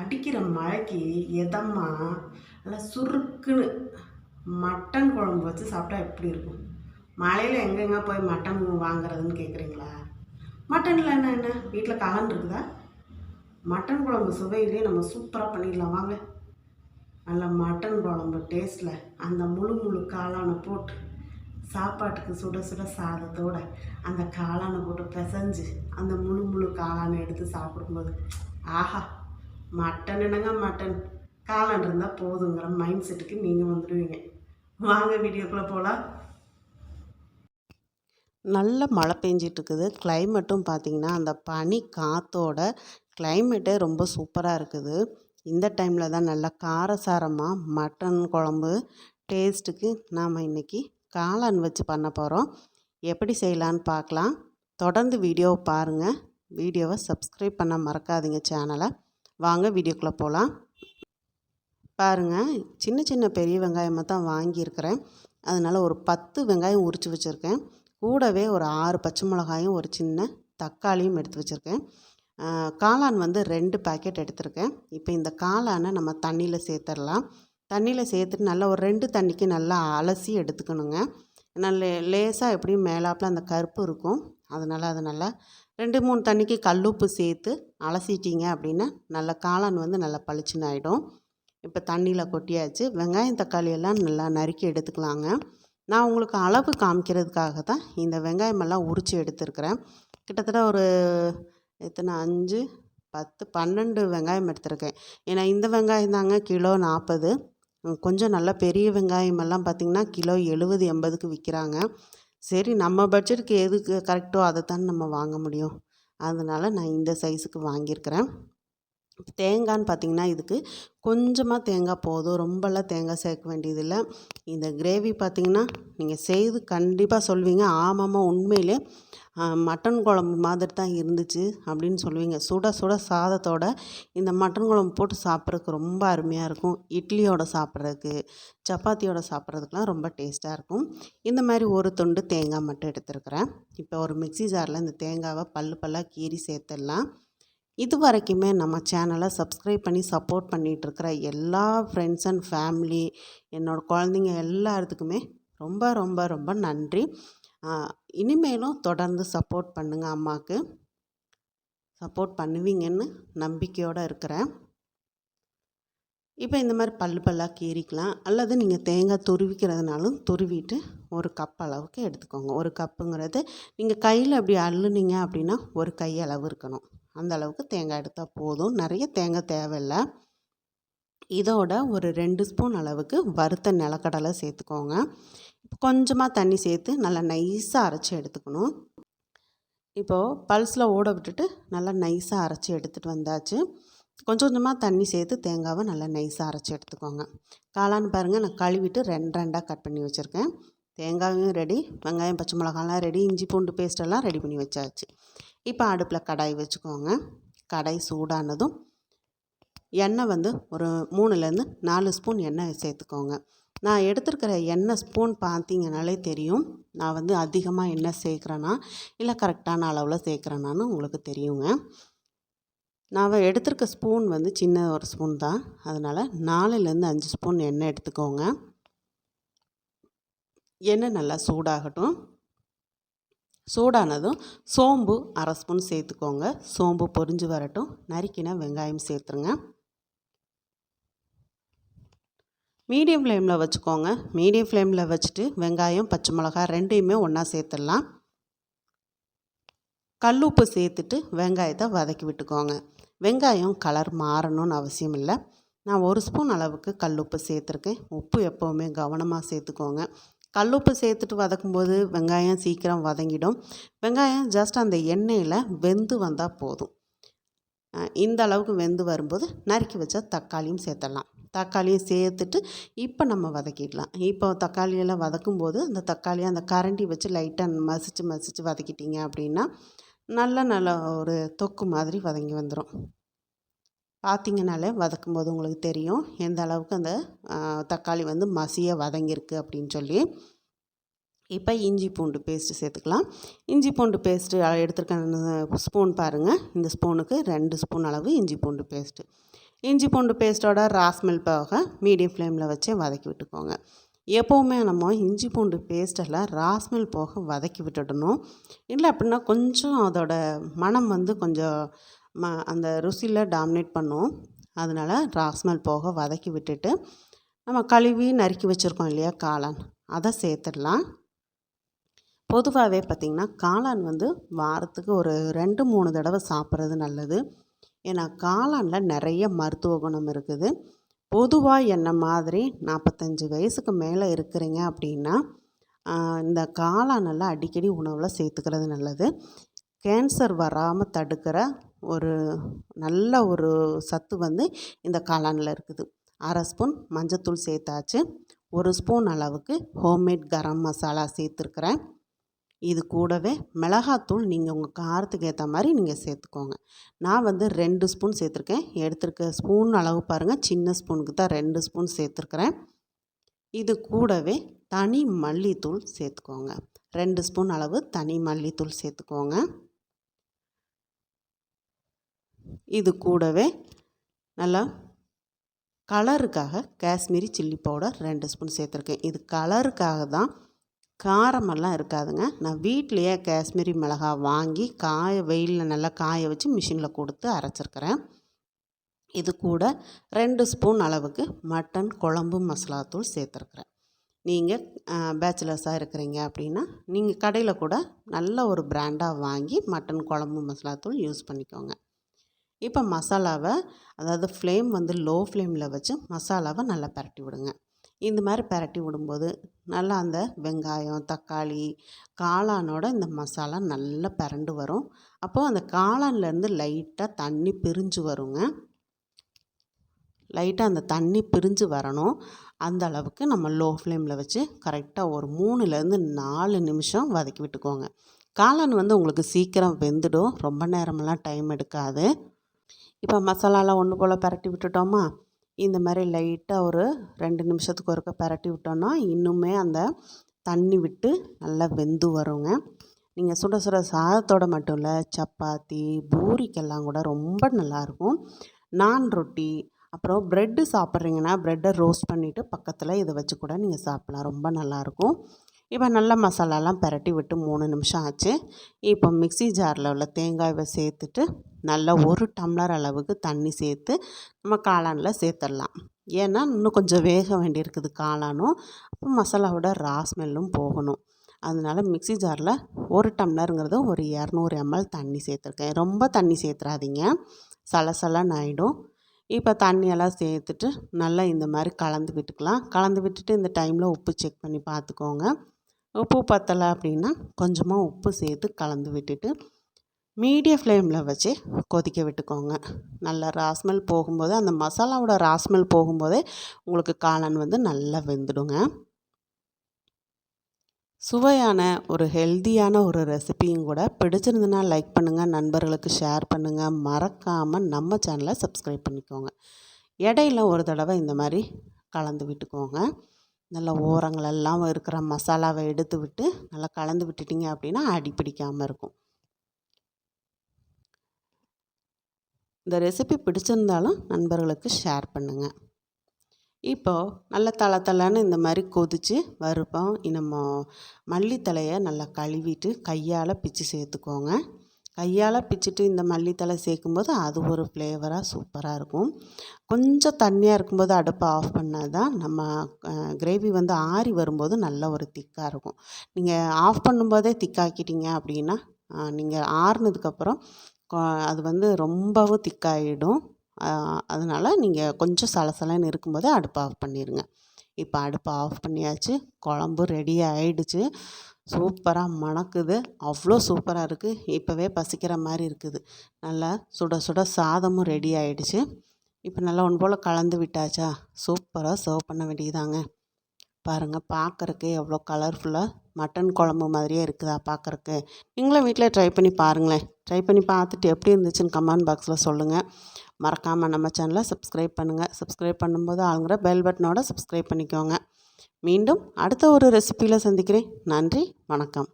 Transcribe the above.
அடிக்கிற மழைக்கு எதம்மா? நல்லா சுருக்குன்னு மட்டன் குழம்பு வச்சு சாப்பிட்டா எப்படி இருக்கும்? மழையில் எங்கெங்க போய் மட்டன் வாங்குறதுன்னு கேட்குறீங்களா மட்டனில் என்ன என்ன? வீட்டில் காளான் இருக்குதா? மட்டன் குழம்பு சுவையிலே நம்ம சூப்பராக பண்ணிடலாம். வாங்க. நல்ல மட்டன் குழம்பு டேஸ்ட்டில் அந்த முழு முழு காளானை போட்டு சாப்பாட்டுக்கு சுட சுட சாதத்தோட அந்த காளானை போட்டு பிசைஞ்சு அந்த முழு முழு காளானை எடுத்து சாப்பிடும்போது ஆஹா மட்டன் என்னங்க மட்டன்? காளான் இருந்தால் போதுங்கிற மைண்ட் செட்டுக்கு நீங்கள் வந்துடுவீங்க. வாங்க வீடியோக்குள்ளே போகலாம் நல்ல மழை பெஞ்சிட்டு இருக்குது கிளைமேட்டும் பார்த்தீங்கன்னா அந்த பனி காற்றோட கிளைமேட்டே ரொம்ப சூப்பராக இருக்குது. இந்த டைமில் தான் நல்லா காரசாரமாக மட்டன் குழம்பு டேஸ்ட்டுக்கு நாம் இன்றைக்கி காளான் வச்சு பண்ண போகிறோம் எப்படி செய்யலான்னு பார்க்கலாம். தொடர்ந்து வீடியோவை பாருங்கள் வீடியோவை சப்ஸ்கிரைப் பண்ண மறக்காதீங்க சேனலை வாங்க வீடியோக்குள்ளே போகலாம் பாருங்கள் சின்ன சின்ன பெரிய வெங்காயமாக தான் வாங்கியிருக்கிறேன். அதனால் ஒரு பத்து வெங்காயம் உரித்து வச்சுருக்கேன். கூடவே ஒரு ஆறு பச்சை மிளகாயும் ஒரு சின்ன தக்காளியும் எடுத்து வச்சுருக்கேன். காளான் வந்து ரெண்டு பேக்கெட் எடுத்திருக்கேன். இப்போ இந்த காளானை நம்ம தண்ணியில் சேர்த்துடலாம். தண்ணியில் சேர்த்துட்டு நல்லா ஒரு ரெண்டு தண்ணிக்கு நல்லா அலசி எடுத்துக்கணுங்க. நல்ல லேசாக எப்படியும் மேலாப்பில் அந்த கருப்பு இருக்கும். அதனால் அதை நல்லா ரெண்டு மூணு தண்ணிக்கு கல்லுப்பு சேர்த்து அலசிட்டிங்க அப்படின்னா நல்ல காளான் வந்து நல்லா பளிச்சுன்னு ஆகிடும் இப்போ தண்ணியில் கொட்டியாச்சு. வெங்காயம் தக்காளி எல்லாம் நல்லா நறுக்கி எடுத்துக்கலாங்க. நான் உங்களுக்கு அளவு காமிக்கிறதுக்காக தான் இந்த வெங்காயமெல்லாம் உரித்து எடுத்துருக்கிறேன். கிட்டத்தட்ட ஒரு எத்தனை? அஞ்சு பத்து பன்னெண்டு வெங்காயம் எடுத்திருக்கேன். ஏன்னா இந்த வெங்காயம் தாங்க கிலோ நாற்பது. கொஞ்சம் நல்லா பெரிய வெங்காயமெல்லாம் பார்த்திங்கன்னா கிலோ எழுபது எண்பதுக்கு விற்கிறாங்க. சரி நம்ம பட்ஜெட்டுக்கு எதுக்கு கரெக்டோ அதை தான் நம்ம வாங்க முடியும். அதனால் நான் இந்த சைஸுக்கு வாங்கியிருக்கிறேன். தேங்காய்னு பார்த்திங்கன்னா இதுக்கு கொஞ்சமாக தேங்காய் போதும். ரொம்பலாம் தேங்காய் சேர்க்க வேண்டியதில்லை. இந்த கிரேவி பார்த்திங்கன்னா நீங்கள் செய்து கண்டிப்பாக சொல்வீங்க. ஆமாம்மா உண்மையிலே மட்டன் குழம்பு மாதிரி தான் இருந்துச்சு அப்படின்னு சொல்லுவீங்க சுட சுட சாதத்தோட இந்த மட்டன் குழம்பு போட்டு சாப்பிட்றதுக்கு ரொம்ப அருமையாக இருக்கும். இட்லியோட சாப்பிட்றதுக்கு சப்பாத்தியோட சாப்பிட்றதுக்குலாம் ரொம்ப டேஸ்ட்டாக இருக்கும். இந்த மாதிரி ஒரு துண்டு தேங்காய் மட்டும் எடுத்துருக்குறேன். இப்போ ஒரு மிக்சி ஜாரில் இந்த தேங்காவை பல்லு பல்லாக கீறி சேர்த்துடலாம். இது வரைக்குமே நம்ம சேனலை சப்ஸ்கிரைப் பண்ணி சப்போர்ட் பண்ணிகிட்ருக்கிற எல்லா ஃப்ரெண்ட்ஸ் அண்ட் ஃபேமிலி என்னோடய குழந்தைங்க எல்லாத்துக்குமே ரொம்ப ரொம்ப ரொம்ப நன்றி. இனிமேலும் தொடர்ந்து சப்போர்ட் பண்ணுங்கள் அம்மாவுக்கு சப்போர்ட் பண்ணுவீங்கன்னு நம்பிக்கையோடு இருக்கிறேன். இப்போ இந்த மாதிரி பல்லு பல்லாக கீறிக்கலாம். அல்லது நீங்கள் தேங்காய் துருவிக்கிறதுனாலும் துருவிட்டு ஒரு கப் அளவுக்கு எடுத்துக்கோங்க. ஒரு கப்புங்கிறது நீங்கள் கையில் அப்படி அள்ளுனீங்க அப்படின்னா ஒரு கை அளவு இருக்கணும். அந்த அளவுக்கு தேங்காய் எடுத்தால் போதும். நிறைய தேங்காய் தேவையில்லை. இதோட ஒரு ரெண்டு ஸ்பூன் அளவுக்கு வறுத்த நிலக்கடலை சேர்த்துக்கோங்க. கொஞ்சமாக தண்ணி சேர்த்து நல்லா நைஸாக அரைச்சி எடுத்துக்கணும். இப்போது பல்ஸில் ஓட விட்டுட்டு நல்லா நைஸாக அரைச்சி எடுத்துகிட்டு வந்தாச்சு. கொஞ்சம் கொஞ்சமாக தண்ணி சேர்த்து தேங்காவை நல்லா நைஸாக அரைச்சி எடுத்துக்கோங்க. காளான்னு பாருங்கள் நான் கழுவிட்டு ரெண்டு ரெண்டாக கட் பண்ணி வச்சுருக்கேன். தேங்காயும் ரெடி வெங்காயம் பச்சை மிளகாலாம் ரெடி இஞ்சி பூண்டு பேஸ்டெல்லாம் ரெடி பண்ணி வச்சாச்சு. இப்போ அடுப்பில் கடாய் வச்சுக்கோங்க. கடாய் சூடானதும் எண்ணெய் வந்து ஒரு மூணுலேருந்து நாலு ஸ்பூன் எண்ணெய் சேர்த்துக்கோங்க. நான் எடுத்துருக்கிற எண்ணெய் ஸ்பூன் பார்த்தீங்கனாலே தெரியும். நான் வந்து அதிகமாக எண்ணெய் சேர்க்குறேன்னா இல்லை கரெக்டான அளவில் சேர்க்குறேனான்னு உங்களுக்கு தெரியுங்க. நான் எடுத்திருக்க ஸ்பூன் வந்து சின்ன ஒரு ஸ்பூன் தான். அதனால் நாலுலேருந்து அஞ்சு ஸ்பூன் எண்ணெய் எடுத்துக்கோங்க. எண்ணெய் நல்லா சூடாகட்டும். சூடானதும் சோம்பு அரை ஸ்பூன் சேர்த்துக்கோங்க. சோம்பு பொரிஞ்சு வரட்டும். நறுக்கின வெங்காயம் சேர்த்துருங்க. மீடியம் ஃப்ளேமில் வச்சுக்கோங்க. மீடியம் ஃப்ளேமில் வச்சுட்டு வெங்காயம் பச்சை மிளகா ரெண்டையுமே ஒன்றா சேர்த்துடலாம். கல்லுப்பு சேர்த்துட்டு வெங்காயத்தை வதக்கி விட்டுக்கோங்க. வெங்காயம் கலர் மாறணும்னு அவசியம் இல்லை. நான் ஒரு ஸ்பூன் அளவுக்கு கல்லுப்பு சேர்த்துருக்கேன். உப்பு எப்போவுமே கவனமாக சேர்த்துக்கோங்க. கல்லுப்பு சேர்த்துட்டு வதக்கும்போது வெங்காயம் சீக்கிரம் வதங்கிடும். வெங்காயம் ஜஸ்ட் அந்த எண்ணெயில் வெந்து வந்தால் போதும். இந்த அளவுக்கு வெந்து வரும்போது நறுக்கி வச்ச தக்காளியும் சேர்த்துடலாம். தக்காளியும் சேர்த்துட்டு இப்போ நம்ம வதக்கிடலாம். இப்போ தக்காளியெல்லாம் வதக்கும்போது அந்த தக்காளியை அந்த கரண்டி வச்சு லைட்டாக மசிச்சு மசிச்சு வதக்கிட்டிங்க அப்படின்னா நல்ல நல்ல ஒரு தொக்கு மாதிரி வதங்கி வந்துடும் பார்த்திங்கனாலே வதக்கும் போது உங்களுக்கு தெரியும் எந்த அளவுக்கு அந்த தக்காளி வந்து மசிய வதங்கியிருக்கு அப்படின்னு சொல்லி. இப்போ இஞ்சி பூண்டு பேஸ்ட்டு சேர்த்துக்கலாம். இஞ்சி பூண்டு பேஸ்ட்டு எடுத்துருக்க ஸ்பூன் பாருங்கள் இந்த ஸ்பூனுக்கு ரெண்டு ஸ்பூன் அளவு இஞ்சி பூண்டு பேஸ்ட்டு இஞ்சி பூண்டு பேஸ்ட்டோட ராஸ்மெல் போக மீடியம் ஃப்ளேமில் வச்சு வதக்கி விட்டுக்கோங்க. எப்போவுமே நம்ம இஞ்சி பூண்டு பேஸ்ட்டெல்லாம் ராஸ்மெல் போக வதக்கி விட்டுடணும். இல்லை அப்படின்னா கொஞ்சம் அதோட மனம் வந்து கொஞ்சம் ம அந்த ருசியில் டாமினேட் பண்ணும். அதனால் ராஸ்மெல் போக வதக்கி விட்டுட்டு நம்ம கழுவி நறுக்கி வச்சுருக்கோம் இல்லையா காளான். அதை சேர்த்துடலாம். பொதுவாகவே பார்த்திங்கன்னா காளான் வந்து வாரத்துக்கு ஒரு ரெண்டு மூணு தடவை சாப்பிட்றது நல்லது. ஏன்னா காளானில் நிறைய மருத்துவ குணம் இருக்குது. பொதுவாக என்ன மாதிரி நாற்பத்தஞ்சு வயசுக்கு மேலே இருக்கிறீங்க அப்படின்னா இந்த காளானெல்லாம் அடிக்கடி உணவில் சேர்த்துக்கிறது நல்லது. கேன்சர் வராமல் தடுக்கிற ஒரு நல்ல ஒரு சத்து வந்து இந்த காளானில் இருக்குது. அரை ஸ்பூன் மஞ்சத்தூள் சேர்த்தாச்சு. ஒரு ஸ்பூன் அளவுக்கு ஹோம்மேட் கரம் மசாலா சேர்த்துருக்குறேன். இது கூடவே மிளகாத்தூள் நீங்கள் உங்கள் காரத்துக்கு ஏற்ற மாதிரி நீங்கள் சேர்த்துக்கோங்க. நான் வந்து ரெண்டு ஸ்பூன் சேர்த்துருக்கேன். எடுத்துருக்க ஸ்பூன் அளவு பாருங்கள் சின்ன ஸ்பூனுக்கு தான் ரெண்டு ஸ்பூன் சேர்த்துருக்குறேன். இது கூடவே தனி மல்லித்தூள் சேர்த்துக்கோங்க. ரெண்டு ஸ்பூன் அளவு தனி மல்லித்தூள் சேர்த்துக்கோங்க. இது கூடவே நல்லா கலருக்காக காஷ்மீரி சில்லி பவுடர் ரெண்டு ஸ்பூன் சேர்த்துருக்கேன். இது கலருக்காக தான் காரமெல்லாம் இருக்காதுங்க. நான் வீட்லேயே காஷ்மீரி மிளகா வாங்கி காய வெயிலில் நல்லா காய வச்சு மிஷினில் கொடுத்து அரைச்சிருக்கிறேன். இது கூட ரெண்டு ஸ்பூன் அளவுக்கு மட்டன் குழம்பு மசாலாத்தூள் சேர்த்துருக்குறேன். நீங்கள் பேச்சுலர்ஸாக இருக்கிறீங்க அப்படின்னா நீங்கள் கடையில் கூட நல்ல ஒரு பிராண்டாக வாங்கி மட்டன் குழம்பு மசாலாத்தூள் யூஸ் பண்ணிக்கோங்க. இப்போ மசாலாவை அதாவது ஃப்ளேம் வந்து லோ ஃப்ளேமில் வச்சு மசாலாவை நல்லா பரட்டி விடுங்க. இந்த மாதிரி பரட்டி விடும்போது நல்லா அந்த வெங்காயம் தக்காளி காளானோட இந்த மசாலா நல்லா பரண்டு வரும். அப்போது அந்த காளான்லேருந்து லைட்டாக தண்ணி பிரிஞ்சு வருங்க. லைட்டாக அந்த தண்ணி பிரிஞ்சு வரணும். அந்த அளவுக்கு நம்ம லோ ஃப்ளேமில் வச்சு கரெக்டாக ஒரு மூணுலேருந்து நாலு நிமிஷம் வதக்கி விட்டுக்கோங்க. காளான் வந்து உங்களுக்கு சீக்கிரம் வெந்துடும். ரொம்ப நேரமெல்லாம் டைம் எடுக்காது. இப்போ மசாலாலாம் ஒன்று போல் பரட்டி விட்டுட்டோமா? இந்த மாதிரி லைட்டாக ஒரு ரெண்டு நிமிஷத்துக்கு ஒருக்க பரட்டி விட்டோன்னா இன்னுமே அந்த தண்ணி விட்டு நல்லா வெந்து வருங்க. நீங்கள் சுட சுட சாதத்தோடு மட்டும் இல்லை சப்பாத்தி பூரிக்கெல்லாம் கூட ரொம்ப நல்லாயிருக்கும். நான் ரொட்டி அப்புறம் ப்ரெட்டு சாப்பிட்றீங்கன்னா ப்ரெட்டை ரோஸ்ட் பண்ணிவிட்டு பக்கத்தில் இதை வச்சு கூட நீங்கள் சாப்பிட்லாம். ரொம்ப நல்லாயிருக்கும். இப்போ நல்ல மசாலாலாம் பரட்டி விட்டு மூணு நிமிஷம் ஆச்சு. இப்போ மிக்சி ஜாரில் உள்ள தேங்காயை சேர்த்துட்டு நல்லா ஒரு டம்ளர் அளவுக்கு தண்ணி சேர்த்து நம்ம காளானில் சேர்த்துடலாம். ஏன்னா இன்னும் கொஞ்சம் வேக வேண்டியிருக்குது காளானும். அப்போ மசாலாவோட ரா ஸ்மெல்லும் போகணும். அதனால் மிக்சி ஜாரில் ஒரு டம்ளருங்கிறது ஒரு இரநூறு எம்எல் தண்ணி சேர்த்துருக்கேன். ரொம்ப தண்ணி சேர்த்துறாதீங்க. சலசலன்னு ஆகிடும் இப்போ தண்ணியெல்லாம் சேர்த்துட்டு நல்லா இந்த மாதிரி கலந்து விட்டுக்கலாம். கலந்து விட்டுட்டு இந்த டைமில் உப்பு செக் பண்ணி பார்த்துக்கோங்க. உப்பு பத்தலை அப்படின்னா கொஞ்சமாக உப்பு சேர்த்து கலந்து விட்டுட்டு மீடியம் ஃப்ளேமில் வச்சு கொதிக்க விட்டுக்கோங்க. நல்லா ராஸ்மெல் போகும்போது அந்த மசாலாவோட ராஸ்மெல் போகும்போதே உங்களுக்கு காளான் வந்து நல்லா வெந்துடுங்க. சுவையான ஒரு ஹெல்த்தியான ஒரு ரெசிபியும் கூட பிடிச்சிருந்துன்னா லைக் பண்ணுங்கள் நண்பர்களுக்கு ஷேர் பண்ணுங்கள் மறக்காமல் நம்ம சேனலை சப்ஸ்கிரைப் பண்ணிக்கோங்க. இடையில ஒரு தடவை இந்த மாதிரி கலந்து விட்டுக்கோங்க. நல்லா ஓரங்களெல்லாம் இருக்கிற மசாலாவை எடுத்து விட்டு நல்லா கலந்து விட்டுட்டிங்க அப்படின்னா அடி பிடிக்காமல் இருக்கும். இந்த ரெசிபி பிடிச்சிருந்தாலும் நண்பர்களுக்கு ஷேர் பண்ணுங்கள் இப்போது நல்ல தலை தலைன்னு இந்த மாதிரி கொதித்து வறுப்போம் நம்ம மல்லித்தலையை நல்லா கழுவிட்டு கையால் பிச்சு சேர்த்துக்கோங்க. கையால் பிச்சுட்டு இந்த மல்லித்தலை சேர்க்கும்போது அது ஒரு ஃப்ளேவராக சூப்பராக இருக்கும். கொஞ்சம் தண்ணியாக இருக்கும்போது அடுப்பை ஆஃப் பண்ணால் தான் நம்ம கிரேவி வந்து ஆறி வரும்போது நல்ல ஒரு திக்காக இருக்கும். நீங்கள் ஆஃப் பண்ணும்போதே திக்காக்கிட்டீங்க அப்படின்னா நீங்கள் ஆறுனதுக்கப்புறம் அது வந்து ரொம்பவும் திக்காகிடும் அதனால் நீங்கள் கொஞ்சம் சலசலன்னு இருக்கும்போதே அடுப்பை ஆஃப் பண்ணிடுங்க இப்போ அடுப்பை ஆஃப் பண்ணியாச்சு. குழம்பு ரெடி ஆகிடுச்சு சூப்பராக மணக்குது. அவ்வளோ சூப்பராக இருக்குது இப்போவே பசிக்கிற மாதிரி இருக்குது. நல்லா சுட சுட சாதமும் ரெடி ஆகிடுச்சு இப்போ நல்லா ஒன்று போல் கலந்து விட்டாச்சா? சூப்பராக சர்வ் பண்ண வேண்டியதாங்க பாருங்கள் பார்க்குறக்கே எவ்வளோ கலர்ஃபுல்லாக மட்டன் குழம்பு மாதிரியே இருக்குதா பார்க்குறக்கு நீங்களும் வீட்டில் ட்ரை பண்ணி பாருங்களேன். ட்ரை பண்ணி பார்த்துட்டு எப்படி இருந்துச்சுன்னு கமெண்ட் பாக்ஸில் சொல்லுங்கள் மறக்காமல் நம்ம சேனலை சப்ஸ்கிரைப் பண்ணுங்கள் சப்ஸ்கிரைப் பண்ணும்போது ஆளுங்கிற பெல் பட்டனோட சப்ஸ்கிரைப் பண்ணிக்கோங்க. மீண்டும் அடுத்த ஒரு ரெசிப்பியில் சந்திக்கிறேன். நன்றி வணக்கம்.